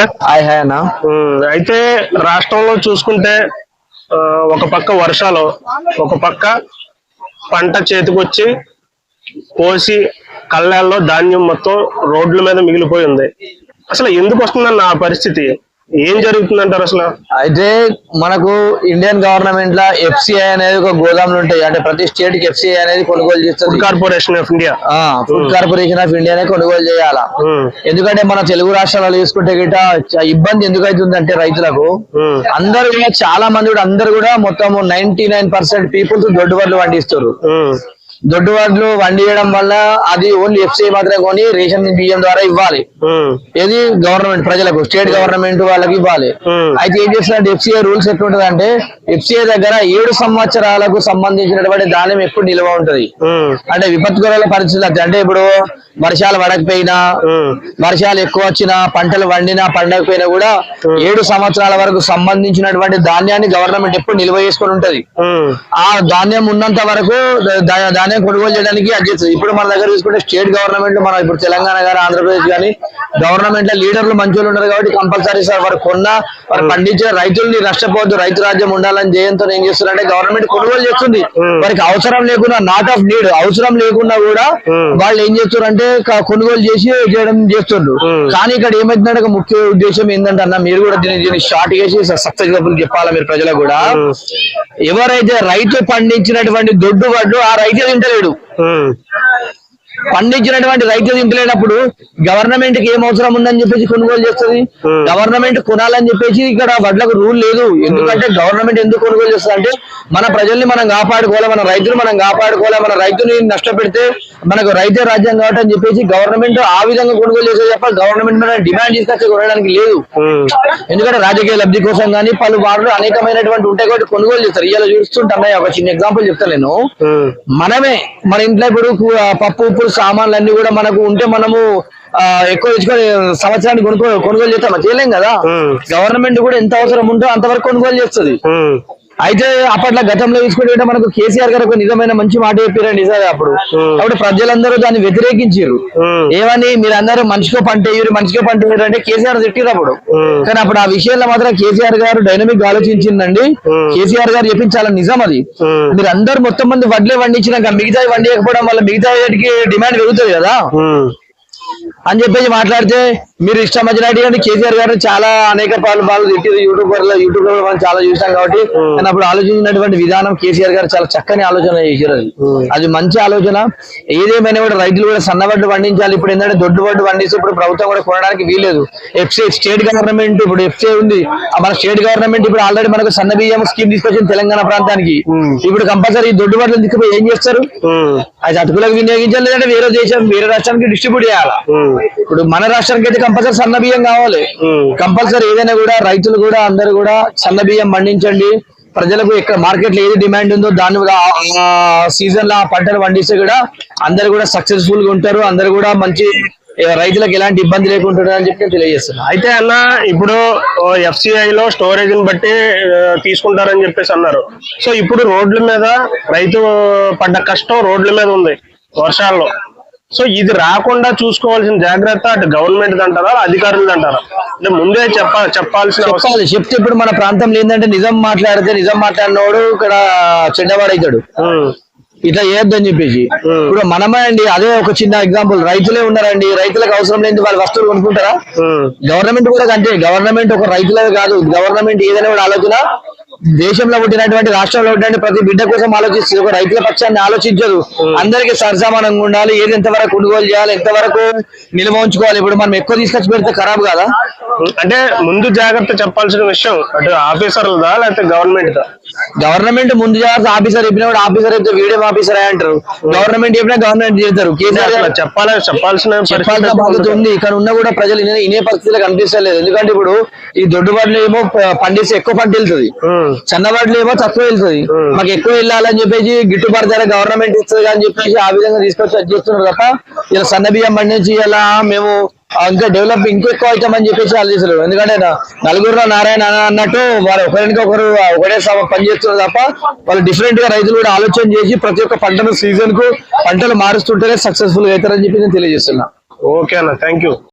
Hi hi అన్న. అయితే రాష్ట్రంలో చూసుకుంటే ఒక పక్క వర్షాలు ఒక పక్క పంట చేతికొచ్చి కోసి కళ్ళాల్లో ధాన్యం మొత్తం రోడ్ల మీద మిగిలిపోయి ఉంది. అసలు ఎందుకు వస్తుందన్న ఆ పరిస్థితి? ఏం జరుగుతుందంటారు అసలు? అయితే మనకు ఇండియన్ గవర్నమెంట్ లా ఎఫ్సిఐ అనేది ఒక గోదాములు ఉంటాయి. అంటే ప్రతి స్టేట్కి ఎఫ్సిఐ అనేది కొనుగోలు చేస్తుంది. Corporation of India food corporation of ఇండియానే కొనుగోలు చేయాలా? ఉమ్, ఎందుకంటే మన తెలుగు రాష్ట్రాలలో చూసుకుంటే గిట ఇబ్బంది ఎందుకు అవుతుందంటే రైతులకు ఉమ్, అందరూ కూడా చాలా మంది కూడా అందరు కూడా మొత్తం నైన్టీ నైన్ పర్సెంట్ పీపుల్స్ దొడ్డు పండిస్తారు. ఉమ్, దొడ్డు వడ్లు వండియడం వల్ల అది ఓన్లీ ఎఫ్సిఐ మాత్రమే కొని రేషన్ బియ్యం ద్వారా ఇవ్వాలి. ఏది గవర్నమెంట్ ప్రజలకు స్టేట్ గవర్నమెంట్ వాళ్ళకి ఇవ్వాలి. అయితే ఏం చేస్తున్నట్టు ఎఫ్సిఐ రూల్స్ ఎట్లుంటది అంటే ఎఫ్సిఐ దగ్గర ఏడు సంవత్సరాలకు సంబంధించినటువంటి ధాన్యం ఎప్పుడు నిల్వ ఉంటది. అంటే విపత్కరాల పరిస్థితులు అంటే అంటే ఇప్పుడు వర్షాలు పడకపోయినా వర్షాలు ఎక్కువ వచ్చినా పంటలు వండినా పండకపోయినా కూడా ఏడు సంవత్సరాల వరకు సంబంధించినటువంటి ధాన్యాన్ని గవర్నమెంట్ ఎప్పుడు నిల్వ చేసుకొని ఉంటది. ఆ ధాన్యం ఉన్నంత వరకు దా- ధాన్యం కొనుగోలు చేయడానికి చేస్తుంది. ఇప్పుడు మన దగ్గర చూసుకుంటే స్టేట్ గవర్నమెంట్ మన ఇప్పుడు తెలంగాణ కానీ ఆంధ్రప్రదేశ్ కానీ గవర్నమెంట్ లీడర్లు మంచి ఉన్నారు కాబట్టి కంపల్సరీ సార్. వారు కొన్న వారు పండించిన రైతుల్ని నష్టపోవద్దు. రైతు రాజ్యం ఉండాలని జయంతో ఏం చేస్తున్నారంటే గవర్నమెంట్ కొనుగోలు చేస్తుంది. వారికి అవసరం లేకుండా నాట్ ఆఫ్ నీడ్ అవసరం లేకుండా కూడా వాళ్ళు ఏం చేస్తున్నారంటే కొనుగోలు చేసి చేయడం చేస్తుండ్రు. కానీ ఇక్కడ ఏమైతుందంటే ముఖ్య ఉద్దేశం ఏంటంటే అన్న మీరు కూడా దీన్ని దీన్ని షార్ట్ చేసి సక్సెస్ చెప్పాలా మీరు ప్రజలకు కూడా? ఎవరైతే రైతు పండించినటువంటి దొడ్డు వడ్లు ఆ రైతు తింటలేడు పండించినటువంటి రైతు తింటలేనప్పుడు గవర్నమెంట్కి ఏం అవసరం ఉందని చెప్పేసి కొనుగోలు చేస్తుంది. గవర్నమెంట్ కొనాలని చెప్పేసి ఇక్కడ వడ్లకు రూల్ లేదు. ఎందుకంటే గవర్నమెంట్ ఎందుకు కొనుగోలు చేస్తుంది అంటే మన ప్రజల్ని మనం కాపాడుకోవాలి మన రైతులు మనం కాపాడుకోవాలి మన రైతుని నష్టపెడితే మనకు రైతే రాజ్యం కాబట్టి అని చెప్పేసి గవర్నమెంట్ ఆ విధంగా కొనుగోలు చేసే తప్ప గవర్నమెంట్ మన డిమాండ్ తీసుకొచ్చి కొనడానికి లేదు. ఎందుకంటే రాజకీయ లబ్ధి కోసం కానీ పలు వార్లు అనేకమైనటువంటి ఉంటాయి కాబట్టి కొనుగోలు చేస్తారు. ఇలా చూస్తుంటాయి ఒక చిన్న ఎగ్జాంపుల్ చెప్తాను నేను. మనమే మన ఇంట్లో ఇప్పుడు పప్పు ఉప్పు సామాన్లు అన్ని కూడా మనకు ఉంటే మనము ఎక్కువ తెచ్చుకొని సంవత్సరానికి కొనుక్కో కొనుగోలు చేస్తామా? చేయలేం కదా? గవర్నమెంట్ కూడా ఎంత అవసరం ఉందో అంతవరకు కొనుగోలు చేస్తుంది. అయితే అప్పట్లో గతంలో తీసుకుంటే మనకు కేసీఆర్ గారు ఒక నిజమైన మంచి మాట చెప్పారండి నిజంగా అప్పుడు. అప్పుడు ప్రజలందరూ దాన్ని వ్యతిరేకించారు ఏమని మీరందరూ మనిషికో పంట వేయరు మనిషికో పంట వేయరు అంటే కేసీఆర్ తిట్టిరు అప్పుడు. కానీ అప్పుడు ఆ విషయంలో మాత్రం కేసీఆర్ గారు డైనమిక్ ఆలోచించిందండి. కేసీఆర్ గారు చెప్పించాలని నిజం అది. మీరు అందరు మొత్తం మంది వడ్లే వండించినాక మిగతా వండియకపోవడం వల్ల మిగతా డిమాండ్ పెరుగుతుంది కదా. అని చెప్పేసి మాట్లాడితే మీరు ఇష్టం వచ్చినట్టు అంటే కేసీఆర్ గారు చాలా అనేక పాలు పాలు తిట్టిరు యూట్యూబ్లో యూట్యూబ్లో మనం చాలా చూసాం కాబట్టి కానీ అప్పుడు ఆలోచించినటువంటి విధానం కేసీఆర్ గారు చాలా చక్కని ఆలోచన చేశారు అది. అది మంచి ఆలోచన. ఏదేమైనా కూడా రైతులు కూడా సన్నబడ్డు పండించాలి. ఇప్పుడు ఏంటంటే దొడ్డు బడ్డు పండిస్తే ఇప్పుడు ప్రభుత్వం కూడా కొనడానికి వీలేదు ఎఫ్సీ స్టేట్ గవర్నమెంట్ ఇప్పుడు ఎఫ్సీ ఉంది. మన స్టేట్ గవర్నమెంట్ ఇప్పుడు ఆల్రెడీ మనకు సన్న బియ్యం స్కీమ్ తీసుకొచ్చింది తెలంగాణ ప్రాంతానికి. ఇప్పుడు కంపల్సరీ దొడ్డు బడ్లు తీసుకుపోయి ఏం చేస్తారు? అది అటుకులకు వినియోగించాలి లేదంటే వేరే దేశం వేరే రాష్ట్రానికి డిస్ట్రిబ్యూట్ చేయాలి? ఇప్పుడు మన రాష్ట్రానికి అయితే కంపల్సరీ సన్న బియ్యం కావాలి. కంపల్సరీ ఏదైనా కూడా రైతులు కూడా అందరూ కూడా సన్న బియ్యం పండించండి. ప్రజలకు ఇక్కడ మార్కెట్లో ఏది డిమాండ్ ఉందో ఆ సీజన్లో ఆ పంటలు పండిస్తే కూడా అందరు కూడా సక్సెస్ఫుల్గా ఉంటారు. అందరు కూడా మంచి రైతులకు ఎలాంటి ఇబ్బంది లేకుండా అని చెప్పి నేను తెలియజేస్తున్నా. అయితే అన్న ఇప్పుడు ఎఫ్సిఐ లో స్టోరేజ్ని బట్టి తీసుకుంటారని చెప్పేసి అన్నారు. సో ఇప్పుడు రోడ్ల మీద రైతు పడ్డ కష్టం రోడ్ల మీద ఉంది వర్షాల్లో. సో ఇది రాకుండా చూసుకోవాల్సిన జాగ్రత్త అటు గవర్నమెంట్ అంటారా అధికారులు అంటారా? అంటే ముందే చెప్ప చెప్పాల్సిన చెప్పాలి. చెప్తే ఇప్పుడు మన ప్రాంతంలో ఏంటంటే నిజం మాట్లాడితే నిజం మాట్లాడినోడు ఇక్కడ చెడ్డవాడైతాడు. ఇట్లా చేయొద్దని చెప్పేసి. ఇప్పుడు మనమే అండి అదే ఒక చిన్న ఎగ్జాంపుల్ రైతులే ఉన్నారండి రైతులకు అవసరం లేని వాళ్ళు వస్తువులు కొనుక్కుంటారా? గవర్నమెంట్ కూడా అంతే. గవర్నమెంట్ ఒక రైతులే కాదు. గవర్నమెంట్ ఏదైనా ఆలోచన దేశంలో పుట్టినటువంటి రాష్ట్రంలో పుట్టినటువంటి ప్రతి బిడ్డ కోసం ఆలోచిస్తుంది ఒక రైతుల పక్షాన్ని ఆలోచించదు. అందరికీ సరసమానంగా ఉండాలి. ఏది ఎంతవరకు కొనుగోలు చేయాలి ఎంతవరకు నిల్వ ఉంచుకోవాలి ఇప్పుడు మనం ఎక్కువ తీసుకొచ్చి పెడితే ఖరాబ్ కాదా? అంటే ముందు జాగ్రత్త చెప్పాల్సిన విషయం అటు ఆఫీసర్లదా లేకపోతే గవర్నమెంట్ దా? గవర్నమెంట్ ముందు జాగ్రత్త ఆఫీసర్ చెప్పినప్పుడు ఆఫీసర్ చెప్తే వీడియో ఆఫీసర్ అంటారు. గవర్నమెంట్ చెప్పినా గవర్నమెంట్ చేస్తారు. కేసీఆర్ చెప్పాలి. చెప్పాల్సిన చెప్పాల్సిన బాధ్యత ఉంది. ఇక్కడ ఉన్నా కూడా ప్రజలు ఇనే పరిస్థితులు కనిపిస్తలేదు. ఎందుకంటే ఇప్పుడు ఈ దొడ్డుబాట్లు ఏమో పండిస్తే ఎక్కువ పంట వెళ్తుంది. ఉమ్, సన్నబాట్లు ఏమో తక్కువ వెళ్తుంది. మాకు ఎక్కువ వెళ్ళాలని చెప్పేసి గిట్టుబాటు ధర గవర్నమెంట్ ఇస్తుంది అని చెప్పేసి ఆ విధంగా తీసుకొచ్చి అది చేస్తున్నారు తప్ప ఇలా సన్న బియ్యం పండించి ఇలా మేము ఇంకా డెవలప్ ఇంకెక్కువ అవుతామని చెప్పేసి ఆలోచిస్తారు ఎందుకంటే నలుగురులో నారాయణ అన్న అన్నట్టు వారు ఒకరికి ఒకరు ఒకటే సమ పని చేస్తున్నారు తప్ప వాళ్ళు డిఫరెంట్గా రైతులు కూడా ఆలోచన చేసి ప్రతి ఒక్క పంటను సీజన్కు పంటలు మారుస్తుంటేనే సక్సెస్ఫుల్ అవుతారని చెప్పి నేను తెలియజేస్తున్నా. ఓకే అన్న థ్యాంక్ యూ